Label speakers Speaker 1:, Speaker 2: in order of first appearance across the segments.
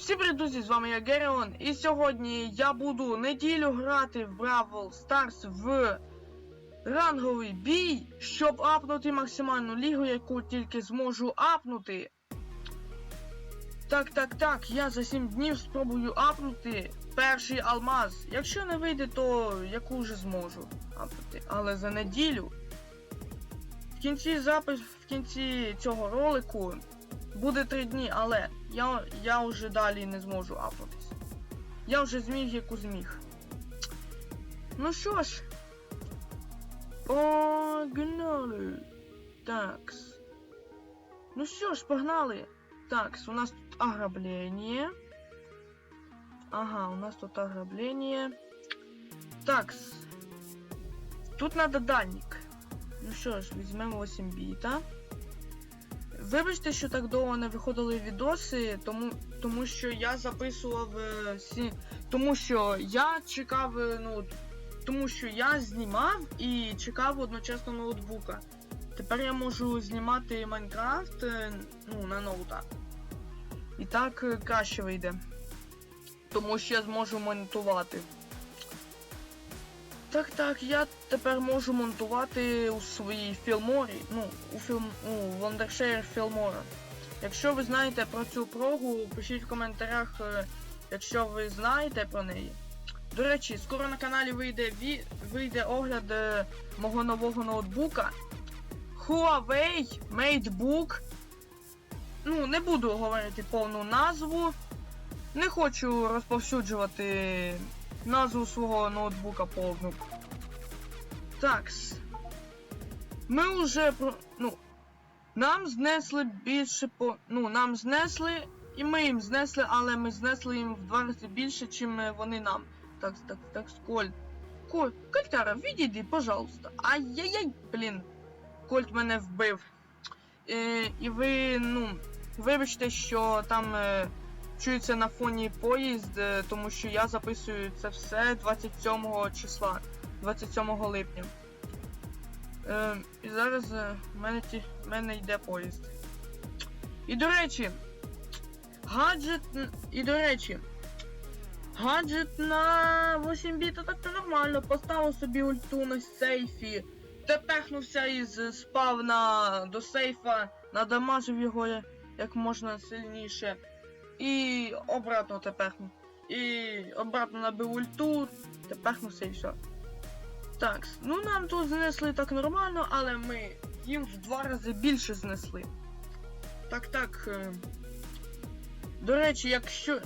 Speaker 1: Всім привіт, друзі, з вами я Геріон, і сьогодні я буду неділю грати в Бравл Старс в ранговий бій, щоб апнути максимальну лігу, яку тільки зможу апнути. Так, так, так, я за 7 днів спробую апнути перший алмаз. Якщо не вийде, то яку вже зможу апнути. Але за неділю. В кінці запис, в кінці цього ролику буде 3 дні, але я, я вже далі не зможу апнутися. Я вже зміг, яку зміг. Ну що ж. Погнали. Такс. Ну що ж, погнали. Такс, у нас тут ограбление. Ага, у нас тут ограбление. Такс. Тут надо дальник. Ну що ж, візьмемо 8 біта. Вибачте, що так довго не виходили відоси, тому, тому що я записував е, всі. Тому що я чекав, е, ну, тому що я знімав і чекав одночасно ноутбука. Тепер я можу знімати Майнкрафт е, ну, на ноута. І так е, краще вийде. Тому що я зможу монтувати. Так, так, я тепер можу монтувати у своїй філморі, ну, у фільм, у Wondershare Філмора. Якщо ви знаєте про цю прогу, пишіть в коментарях, е, якщо ви знаєте про неї. До речі, скоро на каналі вийде ві... вийде огляд е, мого нового ноутбука. Huawei MateBook. Ну, не буду говорити повну назву. Не хочу розповсюджувати назву свого ноутбука повну. Такс. Ми вже про. Ну. Нам знесли більше по. Ну, нам знесли. І ми їм знесли, але ми знесли їм в два рази більше, чим вони нам. Так, так, так, Коль. Коль, Кольтара, відійди, пожалуйста. Ай-яй-яй, блін. Кольт мене вбив. Е, і ви, ну, вибачте, що там. Е, чується на фоні поїзд, е, тому що я записую це все 27 числа, 27 липня. Е, і зараз е, в мене, в мене йде поїзд. І до речі, гаджет. І до речі, гаджет на 8 біт так то нормально. Поставив собі ульту на сейфі. Тепехнувся із спавна до сейфа, надамажив його як можна сильніше. І обратно тепехну. І обратно набив ульту, тепехнувся і все. Так, ну нам тут знесли так нормально, але ми їм в два рази більше знесли. Так, так. е, До речі, якщо.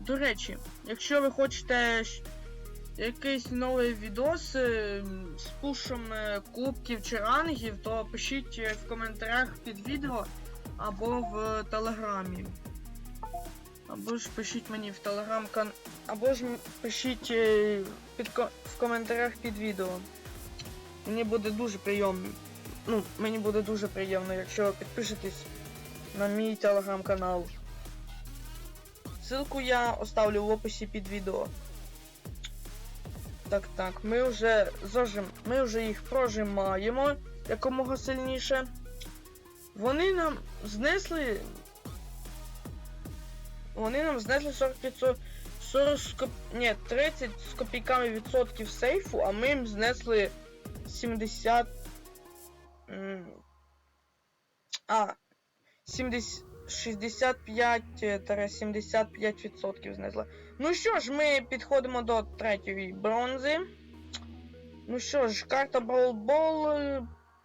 Speaker 1: До речі, якщо ви хочете якийсь новий відос е, з пушем е, кубків чи рангів, то пишіть в коментарях під відео або в телеграмі. Або ж пишіть мені в телеграм-кан. Або ж пишіть е, під ко- в коментарях під відео. Мені буде дуже приємно. Ну, мені буде дуже приємно, якщо підпишетесь на мій телеграм-канал. Ссылку я оставлю в описі під відео. Так, так, ми вже зажим... ми вже їх прожимаємо якомога сильніше. Вони нам знесли вони нам знесли 45 40 з коп... Ні, 30 з копійками відсотків сейфу, а ми їм знесли 70. А. 70... 65-75% знесли. Ну що ж, ми підходимо до третьої бронзи. Ну що ж, карта Браулбол,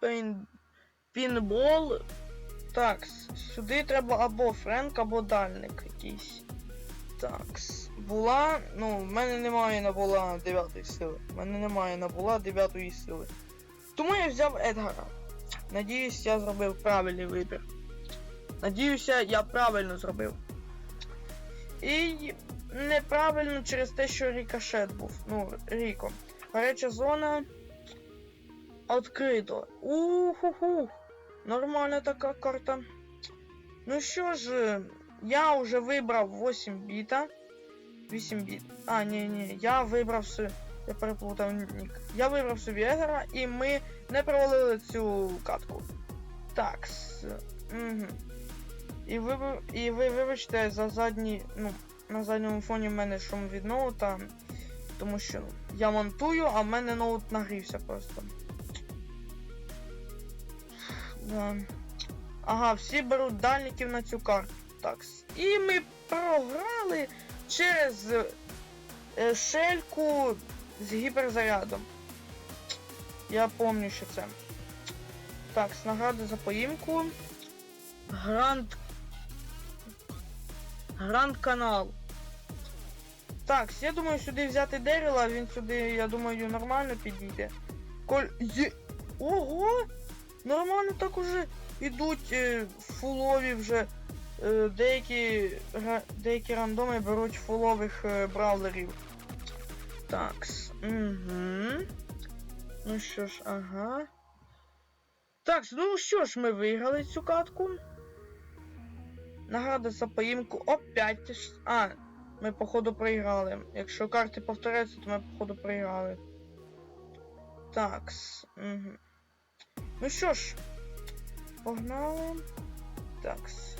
Speaker 1: пейн... Пінбол. Так, сюди треба або Френк, або дальник якийсь. Так, була. Ну, в мене немає на була 9 сили. В мене немає на була 9 сили. Тому я взяв Едгара. Надіюсь, я зробив правильний вибір. Надіюся, я правильно зробив. І неправильно через те, що рікошет був. Ну, Ріко. Гаряча зона. Открито. Уху-ху. Нормальна така карта. Ну що ж, я вже вибрав 8 біта. 8 біт. А, ні, ні, я вибрав собі. Я переплутав нік. Я вибрав собі Егера і ми не провалили цю катку. Так. Угу. І ви, і ви вибачте за задні. Ну, на задньому фоні в мене шум від ноута. Тому що я монтую, а в мене ноут нагрівся просто. Да. Ага, всі беруть дальників на цю карту. Так. І ми програли через е, шельку з гіперзарядом. Я пам'ятаю, що це. Так, награди за поїмку. Гранд. Гранд канал. Так, я думаю сюди взяти Деріла, він сюди, я думаю, нормально підійде. Коль. Є... Ого! Нормально так уже ідуть е, фулові вже. Е, деякі, ра- деякі рандоми беруть фулових е, бравлерів. Такс. Угу. Ну що ж, ага. Так, ну що ж, ми виграли цю катку. Награда за поїмку. Опять. А, ми походу проіграли. Якщо карти повторяються, то ми походу проіграли. Такс. Угу. Ну що ж, погнали. Такс.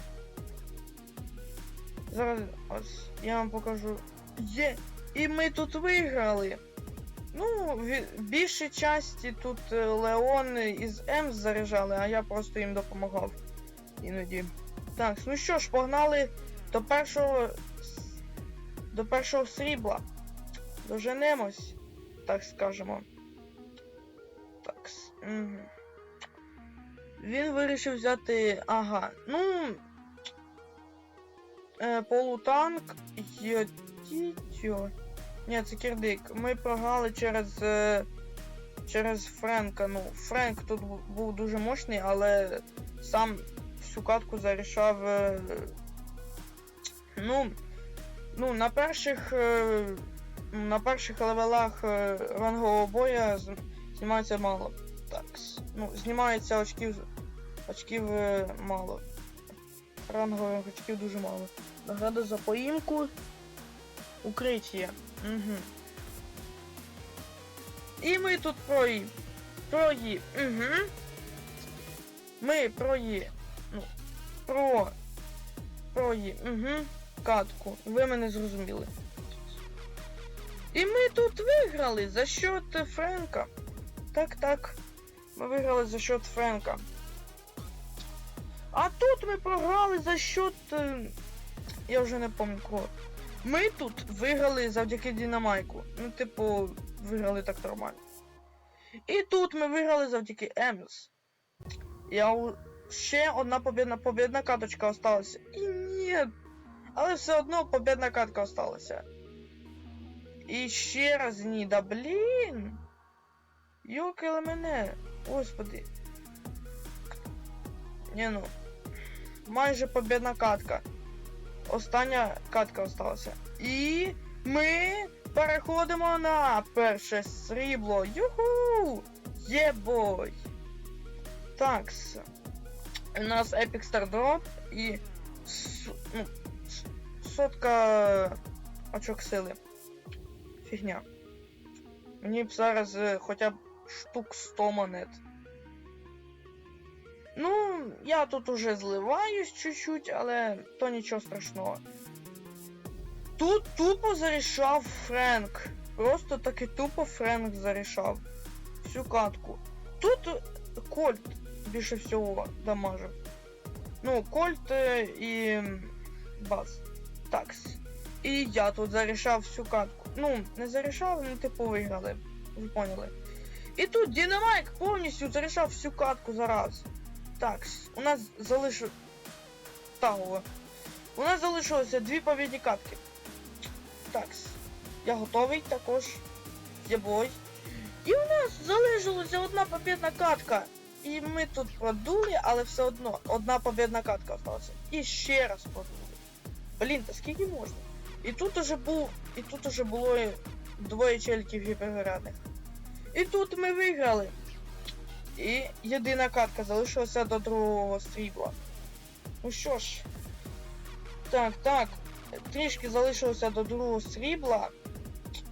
Speaker 1: Зараз ось я вам покажу. Є! І ми тут виграли. Ну, в більшій часті тут е, Леон із М заряджали, а я просто їм допомагав іноді. Так, ну що ж, погнали до першого до першого срібла. Доженемось, так скажемо. Так. Угу. Він вирішив взяти. Ага. Ну. Е, полутанк Йотітьо. Ні, це кірдик. Ми програли через. Е, через Френка. Ну, Френк тут був дуже мощний, але сам всю катку зарішав. Е, ну. Ну, на перших. Е, на перших левелах е, рангового боя знімається мало. Так. Ну, знімається очків. Очків е, мало. Рангових очків дуже мало. Награда за поїмку. Укриття. Угу. І ми тут прої. Прої. Угу. Ми прої. Ну. Про. Прої. Угу. Катку. Ви мене зрозуміли. І ми тут виграли за счет Френка. Так, так. Ми виграли за счет Френка. А тут ми програли за счет. е, Я вже не пам'ятаю. Ми тут виграли завдяки Дінамайку. Ну, типу, виграли так нормально. І тут ми виграли завдяки Емс. Я у... ще одна побідна побідна каточка осталася. І ні. Але все одно побідна катка осталася. І ще раз ні, да блін. Йокали мене. Господи. Ні ну. Майже побідна катка. Остання катка осталася. І ми переходимо на перше срібло. Юху! Єбой! Такс. У нас Epic Star Drop і ну, сотка очок сили. Фігня. Мені б зараз е, хоча б штук 100 монет. Ну, я тут уже зливаюсь чуть-чуть, але то нічого страшного. Тут тупо зарішав Френк. Просто таки тупо Френк зарішав. Всю катку. Тут е, Кольт більше всього дамажив. Ну, Кольт е, і Бас. Такс. І я тут зарішав всю катку. Ну, не зарішав, ну типу виграли. Ви поняли. І тут Дінамайк повністю зарішав всю катку зараз. Так, у нас залишив. Таго. У нас залишилося дві побідні катки. Так, я готовий також. Єбой. І у нас залишилася одна побідна катка. І ми тут продули, але все одно одна побідна катка осталася. І ще раз продули. Блін, та скільки можна? І тут уже був. І тут уже було двоє челіків гіперзарядних. І тут ми виграли. І єдина катка залишилася до другого срібла. Ну що ж. Так, так. Трішки залишилося до другого срібла.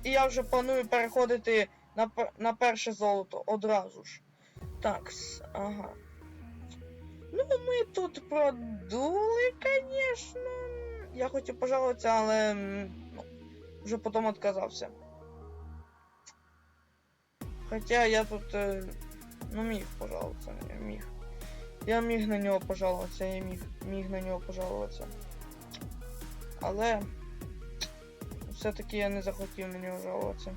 Speaker 1: І я вже планую переходити на, на перше золото одразу ж. Так, ага. Ну, ми тут продули, звісно. я хотів пожалуватися, але ну, вже потім відказався. Хоча я тут е, ну міг пожалуватися, я міг. Я міг на нього пожалуватися, я міг, міг на нього пожалуватися. Але все-таки я не захотів на нього жалуватися.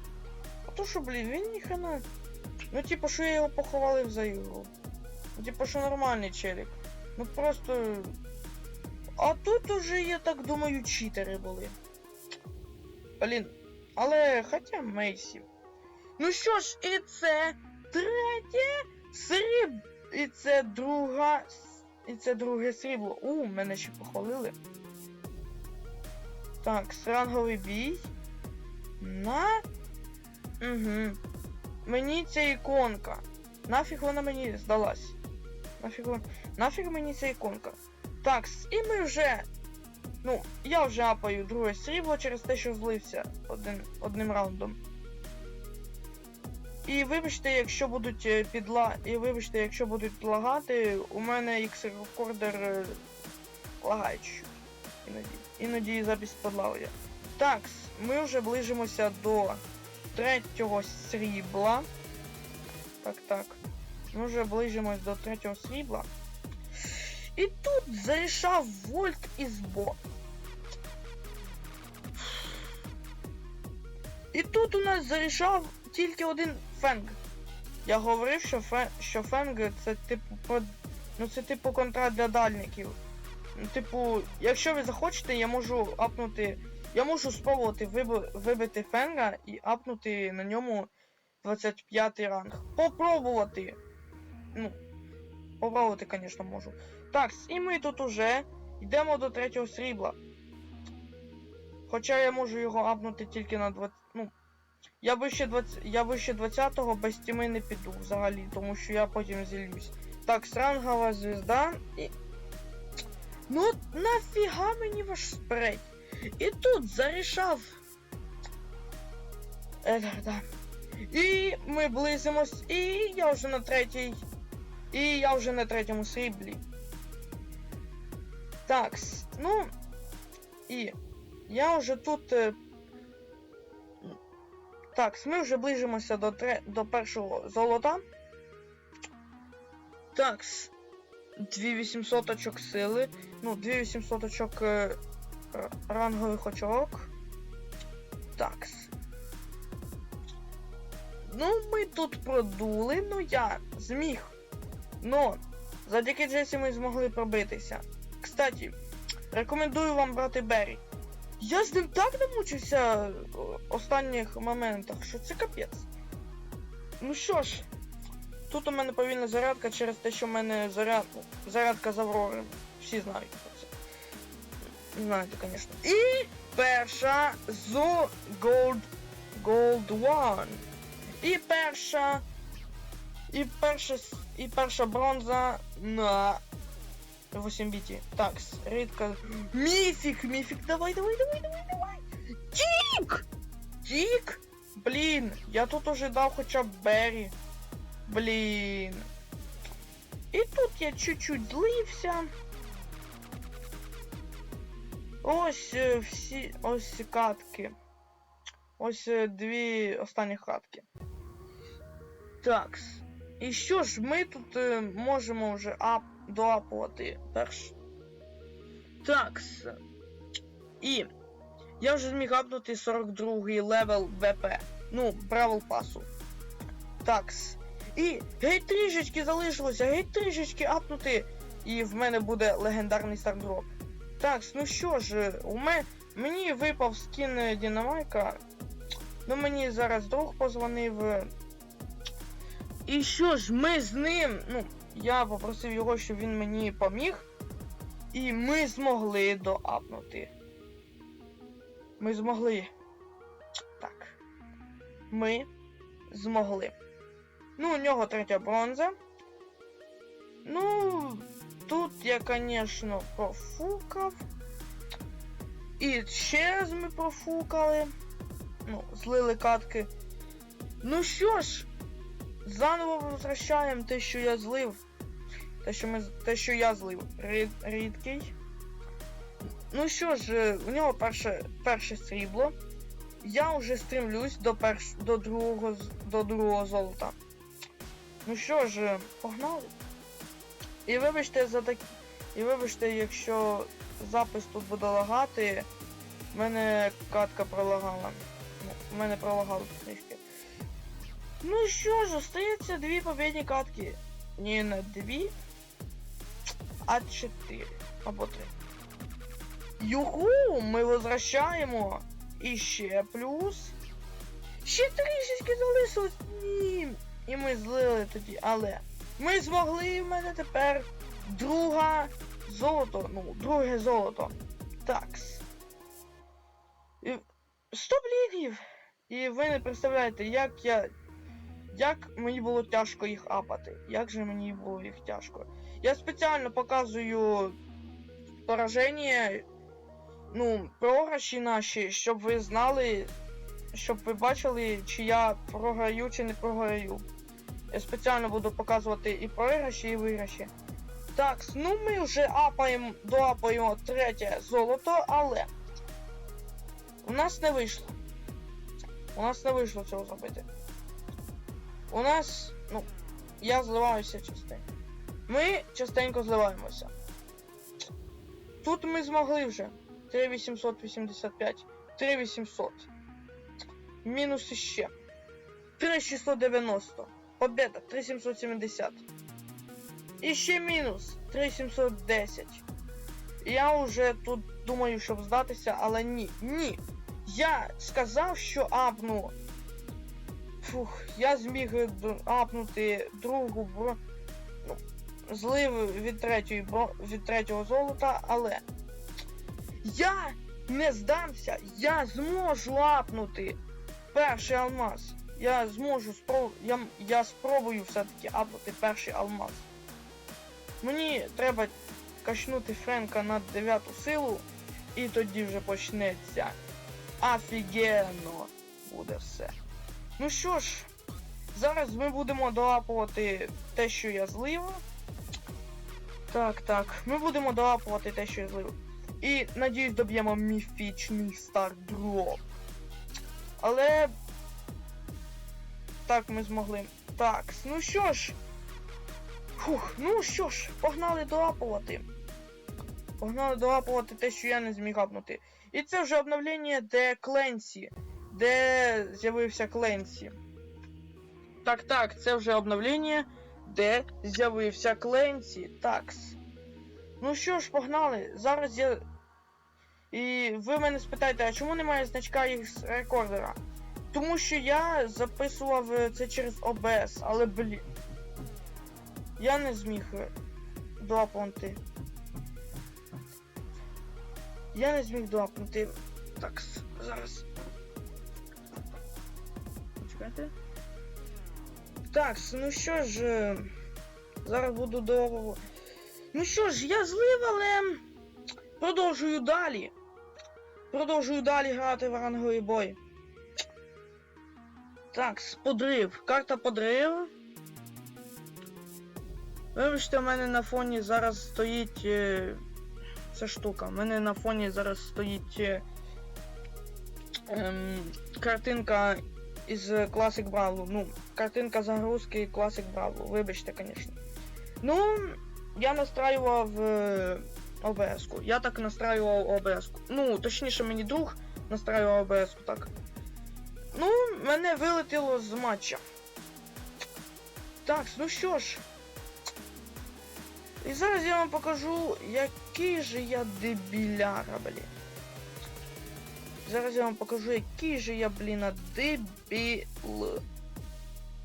Speaker 1: А то що, блін, він ніхрена. Ну, типу, що я його похвалив за ігру. Ну, Типу, що нормальний челік. Ну просто. А тут уже, я так думаю, читери були. Блін. Але хоча Мейсі. Ну що ж, і це третє сріб. І це друга. І це друге срібло. У, мене ще похвалили. Так, сранговий бій. На. Угу. Мені ця іконка. Нафіг вона мені здалась. Нафіг, вон- нафіг мені ця іконка. Так, і ми вже. Ну, я вже апаю друге срібло через те, що злився один, одним раундом. І вибачте, якщо будуть е, підла. І вибачте, якщо будуть лагати, у мене X рекордер е, чуть-чуть. Іноді. Іноді запись подлагує. Так, с- ми вже ближимося до третього срібла. Так, так. Ми вже ближимось до третього срібла. І тут зарішав Вольт із Бо. І тут у нас зарішав тільки один Фенг. Я говорив, що, фе... що Фенг це типу ну це типу контракт для дальників. Ну, Типу, якщо ви захочете, я можу апнути. Я можу спробувати виби... вибити Фенга і апнути на ньому 25 ранг. Попробувати. Ну, попробувати, звісно, можу. Так, і ми тут уже йдемо до третього срібла. Хоча я можу його апнути тільки на 20. Ну. Я вище 20. Я вище 20-го без тіми не піду взагалі, тому що я потім зілюсь. Так, срангова звізда і. Ну нафіга мені ваш спрей? І тут зарішав. Едарда. І ми близимось, і я вже на третій. І я вже на третьому сріблі. Так, ну. І я вже тут. Е, Так, ми вже ближимося до, тре... до першого золота. Так, 2800 очок сили. Ну, 2800 очок е, рангових очок. Такс. Ну, ми тут продули, ну я зміг. Но завдяки Джесі ми змогли пробитися. Кстати, рекомендую вам брати Беррі. Я з ним так намучився в останніх моментах, що це капець. Ну що ж, тут у мене повільна зарядка через те, що в мене заряд... зарядка з Аврори. Всі знають про це. Знаєте, звісно. І перша з Gold Gold One. І перша. І перша і перша бронза на 8 біті. Так, рідка. Міфік, міфік, давай, давай, давай, давай, давай. Тік! Тік! Блін, я тут ожидав хоча б Беррі. Блін. І тут я чуть-чуть злився. Ось е, всі ось катки. Ось е, дві останні катки. Такс. І що ж, ми тут е, можемо вже ап, доапувати перш. Такс. І я вже зміг апнути 42-й левел ВП. Ну, правил пасу. Такс. І геть трішечки залишилося, геть трішечки апнути. І в мене буде легендарний стардроп. Такс, ну що ж, у мене мені випав скін е, Дінамайка. Ну мені зараз друг позвонив. і що ж, ми з ним. Ну, я попросив його, щоб він мені поміг. І ми змогли доапнути. Ми змогли. Так. Ми змогли. Ну, у нього третя бронза. Ну, тут я, звісно, профукав. І ще раз ми профукали. Ну, злили катки. Ну що ж, заново возвращаємо те, що я злив. Те, що ми те, що я злив. Рід, рідкий. Ну що ж, е, у нього перше, перше срібло. Я вже стремлюсь до перш, до другого до другого золота. Ну що ж, е, погнали. І вибачте за так. І вибачте, якщо запис тут буде лагати, в мене катка пролагала. Ну, в мене пролагало трішки. Ну що ж, остається дві побідні катки. Ні, не дві, а чотири. Або три. Юху, ми возвращаємо. І ще плюс. Ще трішечки залишилось. Ні. І ми злили тоді, але ми змогли, в мене тепер друга золото. Ну, друге золото. Такс. 100 блінів! І ви не представляєте, як я. Як мені було тяжко їх апати. Як же мені було їх тяжко. Я спеціально показую пораження, ну, програші наші, щоб ви знали, щоб ви бачили, чи я програю, чи не програю. Я спеціально буду показувати і програші, і виграші. Так, ну ми вже апаємо, доапаємо третє золото, але у нас не вийшло. У нас не вийшло цього зробити. У нас, ну, я зливаюся частенько. Ми частенько зливаємося. Тут ми змогли вже. 3885, 3800. Мінус іще. 3690. Победа 3770. І ще мінус 3710. Я вже тут думаю, щоб здатися, але ні. Ні. Я сказав, що апну. Фух, я зміг е, апнути другу бро. Ну, злив від третьої від третього золота, але. Я не здамся! Я зможу апнути перший алмаз. Я зможу спроб... я, я спробую все-таки апнути перший алмаз. Мені треба качнути Френка на дев'яту силу, і тоді вже почнеться. Офігенно буде все. Ну що ж, зараз ми будемо долапувати те, що я злив. Так, так, ми будемо долапувати те, що я злив. І надіюсь доб'ємо міфічний стардроп. Але. Так, ми змогли. Так, ну що ж. Фух, ну що ж, погнали долапувати. Погнали долапувати те, що я не зміг апнути. І це вже обновлення, де Кленсі. Де з'явився Кленсі. Так, так, це вже обновлення, де з'явився Кленсі. Такс. Ну що ж, погнали. Зараз я. І ви мене спитаєте, а чому немає значка їх рекордера? Тому що я записував е, це через OBS, але блін. Я не зміг е, доапнути. Я не зміг доапнути. Так, с- зараз. Чекайте. Так, ну що ж. е, Зараз буду довго. Ну що ж, я злив, але продовжую далі. Продовжую далі грати в ранговий бой. Так, подрив. Карта подрив. Вибачте, у мене на фоні зараз стоїть. Е... Ця штука. У мене на фоні зараз стоїть. Е... Ем... Картинка із Classic Brawl. Ну, картинка загрузки Classic Brawl. Вибачте, звісно. Ну, я настраював е... ОБС-ку. Я так настраював ОБС-ку. Ну, точніше, мені друг настраював ОБС-ку так. Ну, мене вилетіло з матча. Так, ну що ж. І зараз я вам покажу, який же я дебіляра, блін. Зараз я вам покажу, який же я, блін, дебіл.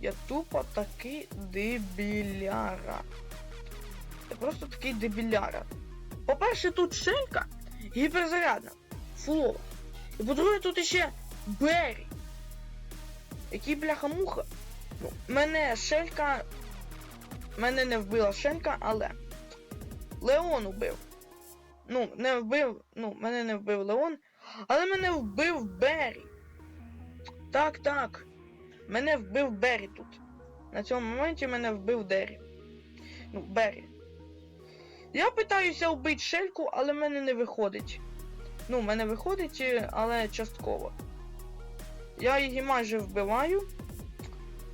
Speaker 1: Я тупо такий дебіляра. Я просто такий дебіляра. По-перше, тут шелька гіперзарядна. Фулова. І по-друге, тут іще Беррі. Який бляха-муха. Ну, мене шелька. Мене не вбила шелька, але. Леон убив. Ну, не вбив. Ну, мене не вбив Леон. Але мене вбив Беррі. Так, так. Мене вбив Беррі тут. На цьому моменті мене вбив Деррі. Ну, Беррі. Я питаюся вбити шельку, але в мене не виходить. Ну, в мене виходить, але частково. Я її майже вбиваю.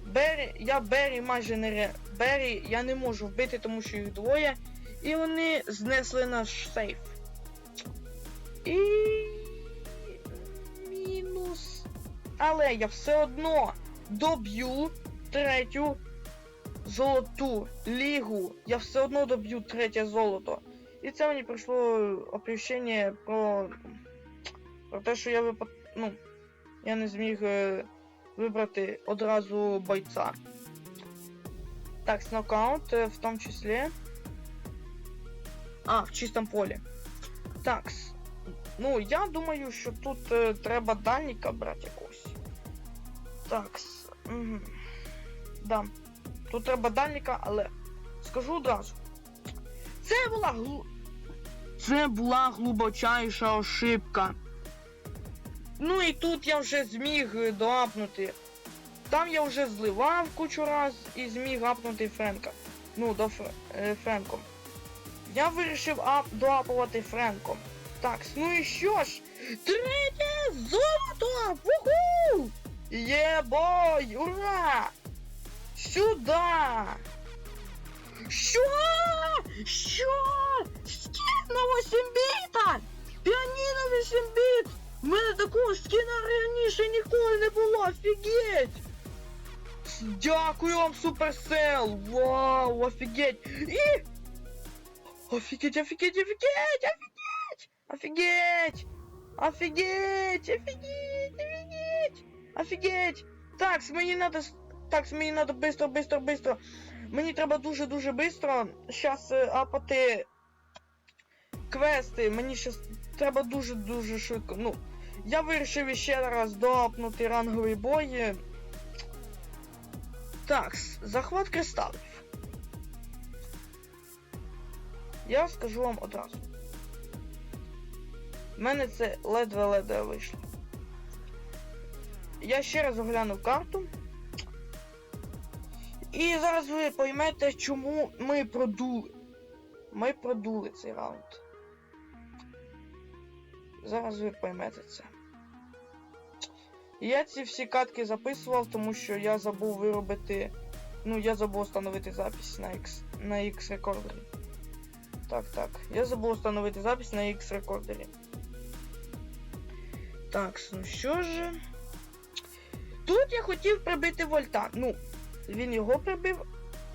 Speaker 1: Бері, я Бері майже не ре... Бері я не можу вбити, тому що їх двоє. І вони знесли наш сейф. І. Але я все одно доб'ю третю золоту лігу. Я все одно доб'ю третє золото. І це мені прийшло оповіщення про. про те, що я випад... ну, я не зміг е, вибрати одразу бойця. Так, с нокаут е, в тому числі. А, в чистому полі. Так. Ну, я думаю, що тут е, треба дальніка брати якогось. Так. Угу. Да. Тут треба дальніка, але скажу одразу. Це була глу... Це була глибочайша ошибка. Ну і тут я вже зміг доапнути. Там я вже зливав кучу раз і зміг апнути Френка. Ну, до Фр... е, Френком. Я вирішив ап... доапувати Френком. Так, ну і що ж? Третє золото! Вуху! Єбой! Ура! Сюда! Що? Що? Скін на 8 біта! Піаніно 8 біт! У мене такого скіна раніше ніколи не було, офігеть! Дякую вам, Суперсел! Вау, офігеть! І... Офігеть, офігеть, офігеть, офігеть! Офігеть! Офігеть, офігеть, офігеть! Офігеть! Так, мені надо... с- Так, мені надо быстро, быстро, быстро. Мені треба дуже-дуже быстро. Щас е, апати квести. Мені щас треба дуже-дуже швидко. Ну, я вирішив іще раз доапнути рангові бої. Так, с- захват кристалів. Я скажу вам одразу. У мене це ледве-ледве вийшло. Я ще раз оглянув карту. І зараз ви поймете, чому ми продули. Ми продули цей раунд. Зараз ви поймете це. Я ці всі катки записував, тому що я забув виробити. Ну, я забув встановити запись на X, на X рекордері. Так, так. Я забув встановити запись на X рекордері. Так, ну що ж. Тут я хотів прибити вольта. Ну, він його прибив.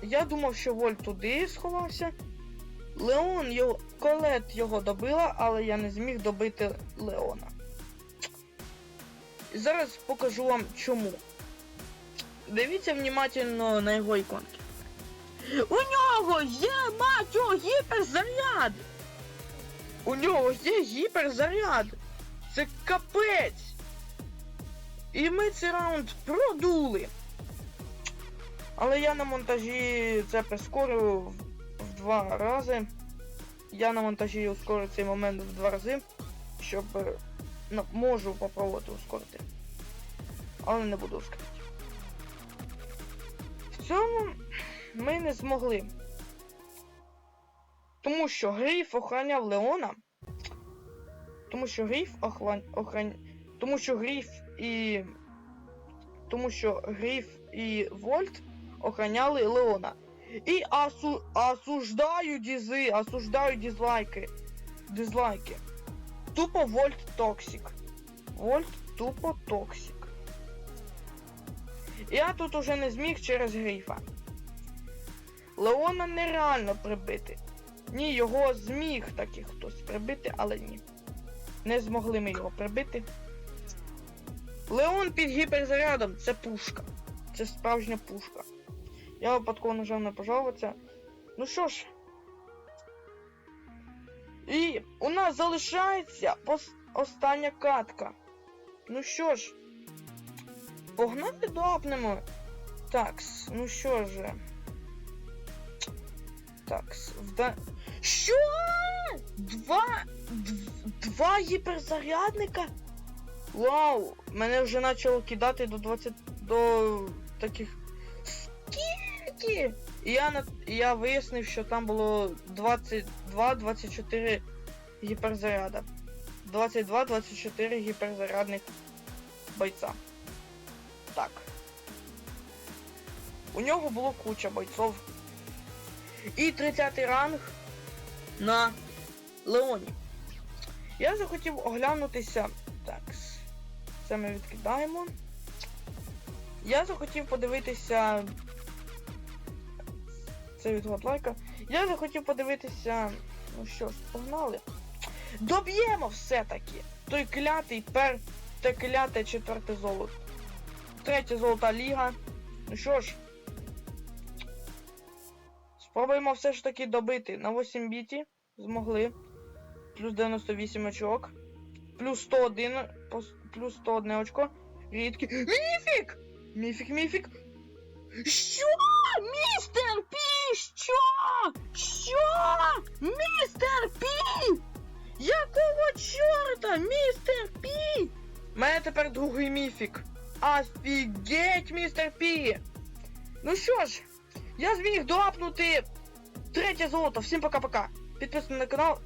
Speaker 1: Я думав, що Вольт туди сховався. Леон його. Колет його добила, але я не зміг добити Леона. Зараз покажу вам чому. Дивіться внимательно на його іконки. У нього є матьо гіперзаряд! У нього є гіперзаряд! Це капець! І ми цей раунд продули. Але я на монтажі це прискорив в, два рази. Я на монтажі ускорив цей момент в два рази, щоб е, ну, можу попробувати ускорити. Але не буду ускорити. В цьому ми не змогли. Тому що Гриф охороняв Леона. Тому що Гриф охран... охран... Тому що Гриф і. Тому що Гриф і Вольт охраняли Леона. І осу... осуждаю дізи, осуждаю дизлайки. Дизлайки. Тупо Вольт Токсик. Вольт тупо Токсик. Я тут уже не зміг через Грифа. Леона нереально прибити. Ні, його зміг таки хтось прибити, але ні. Не змогли ми його прибити. Леон під гіперзарядом це пушка. Це справжня пушка. Я випадково нажав на пожалуватися. Ну що ж. І у нас залишається остання катка. Ну що ж. Погнали допнемо. Такс, ну що ж. Такс, вда... Що? Два. дв- Два гіперзарядника? Вау! Мене вже почало кидати до 20. до таких. Скільки? І я на... я вияснив, що там було 22-24 гіперзаряда. 22-24 гіперзарядних бойця. Так. У нього було куча бойцов. І 30 ранг на Леоні. Я захотів оглянутися. Так. Це ми відкидаємо. Я захотів подивитися. Це від Готлайка. Я захотів подивитися. Ну що ж, погнали. Доб'ємо все-таки! Той клятий пер. Те кляте четверте золото. Третя золота ліга. Ну що ж. Спробуємо все ж таки добити на 8 біті. Змогли. Плюс 98 очок. Плюс 101. Плюс 101 очко. Рідкі. Міфік! Міфік, міфік. Що? Містер Пі! Що? Що? Містер Пі! Якого чорта, містер Пі? У мене тепер другий міфік. Офігеть, містер Пі! Ну що ж, я зміг доапнути третє золото. Всім пока-пока. Підписуйтесь на канал.